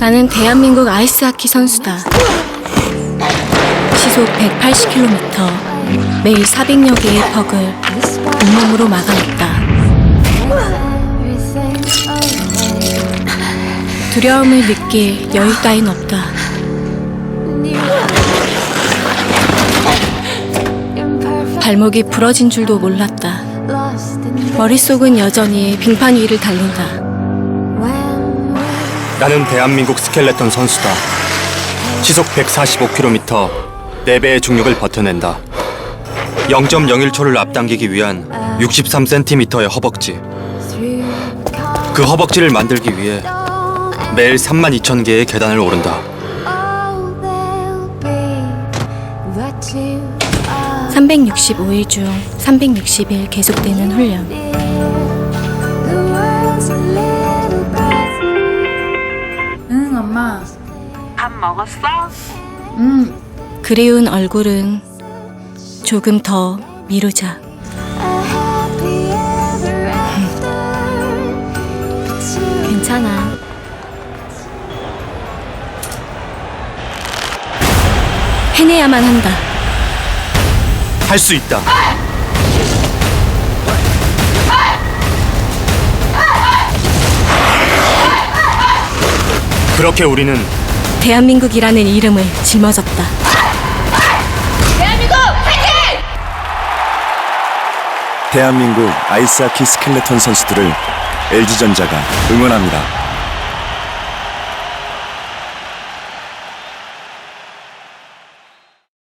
나는 대한민국 아이스하키 선수다. 시속 180km, 매일 400여 개의 퍽을 온몸으로 막아냈다. 두려움을 느낄 여유 따윈 없다. 발목이 부러진 줄도 몰랐다. 머릿속은 여전히 빙판 위를 달린다. 나는 대한민국 스켈레톤 선수다. 시속 145km, 4배의 중력을 버텨낸다. 0.01초를 앞당기기 위한 63cm의 허벅지. 그 허벅지를 만들기 위해 매일 32,000개의 계단을 오른다. 365일 중 360일 계속되는 훈련. 엄마. 밥 먹었어? 응. 그리운 얼굴은 조금 더 미루자. 괜찮아. 해내야만 한다. 할 수 있다. 그렇게 우리는 대한민국이라는 이름을 짊어졌다. 대한민국 아이스하키 스켈레톤 선수들을 LG전자가 응원합니다.